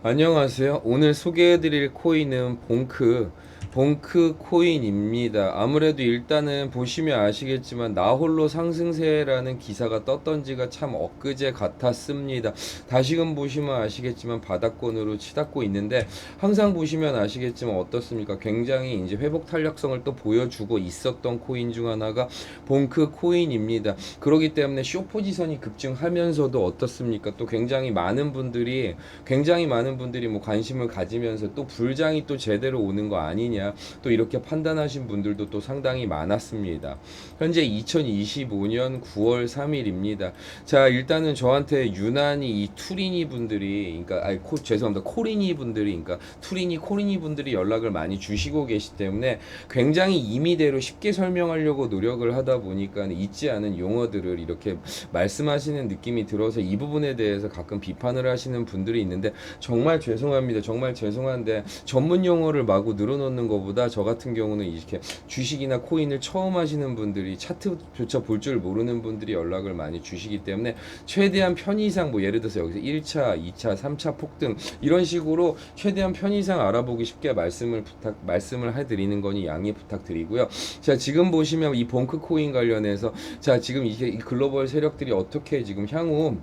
안녕하세요. 오늘 소개해드릴 코인은 봉크, 봉크 코인입니다. 아무래도 일단은 보시면 아시겠지만 나홀로 상승세라는 기사가 떴던 지가 참 엊그제 같았습니다. 다시금 보시면 아시겠지만 바닥권으로 치닫고 있는데 항상 보시면 아시겠지만 어떻습니까? 굉장히 이제 회복 탄력성을 또 보여주고 있었던 코인 중 하나가 봉크 코인입니다. 그렇기 때문에 쇼 포지션이 급증하면서도 어떻습니까? 또 굉장히 많은 분들이 굉장히 많은 분들이 뭐 관심을 가지면서 또 불장이 또 제대로 오는 거 아니냐 또 이렇게 판단하신 분들도 또 상당히 많았습니다. 현재 2025년 9월 3일입니다. 자 일단은 저한테 유난히 이 투리니 분들이 그러니까 아니 코, 죄송합니다 코리니 분들이 그러니까 투리니 코리니 분들이 연락을 많이 주시고 계시기 때문에 굉장히 임의대로 쉽게 설명하려고 노력을 하다 보니까 있지 않은 용어들을 이렇게 말씀하시는 느낌이 들어서 이 부분에 대해서 가끔 비판을 하시는 분들이 있는데 정말 죄송합니다. 정말 죄송한데 전문 용어를 마구 늘어놓는 것보다 저 같은 경우는 이렇게 주식이나 코인을 처음 하시는 분들이 차트조차 볼 줄 모르는 분들이 연락을 많이 주시기 때문에 최대한 편의상 뭐 예를 들어서 여기서 1차, 2차, 3차 폭등 이런 식으로 최대한 편의상 알아보기 쉽게 말씀을 부탁 말씀을 해 드리는 거니 양해 부탁드리고요. 자 지금 보시면 이 봉크 코인 관련해서 자 지금 이게 이 글로벌 세력들이 어떻게 지금 향후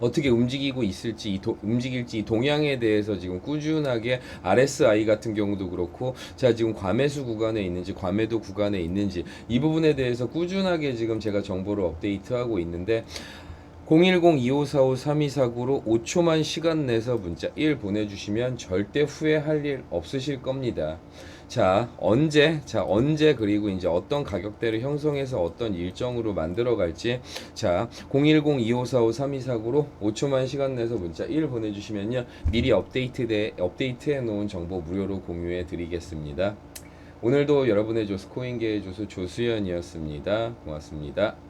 어떻게 움직이고 있을지 이 도, 움직일지 이 동향에 대해서 지금 꾸준하게 RSI 같은 경우도 그렇고 자 지금 과매수 구간에 있는지 과매도 구간에 있는지 이 부분에 대해서 꾸준하게 지금 제가 정보를 업데이트하고 있는데 010-2545-3249로 5초만 시간 내서 문자 1 보내주시면 절대 후회할 일 없으실 겁니다. 자, 언제, 자, 언제 그리고 이제 어떤 가격대를 형성해서 어떤 일정으로 만들어 갈지 자, 010-2545-3249로 5초만 시간 내서 문자 1 보내주시면요. 미리 업데이트돼, 업데이트해 놓은 정보 무료로 공유해 드리겠습니다. 오늘도 여러분의 조스 코인계의 조수 조수연이었습니다. 고맙습니다.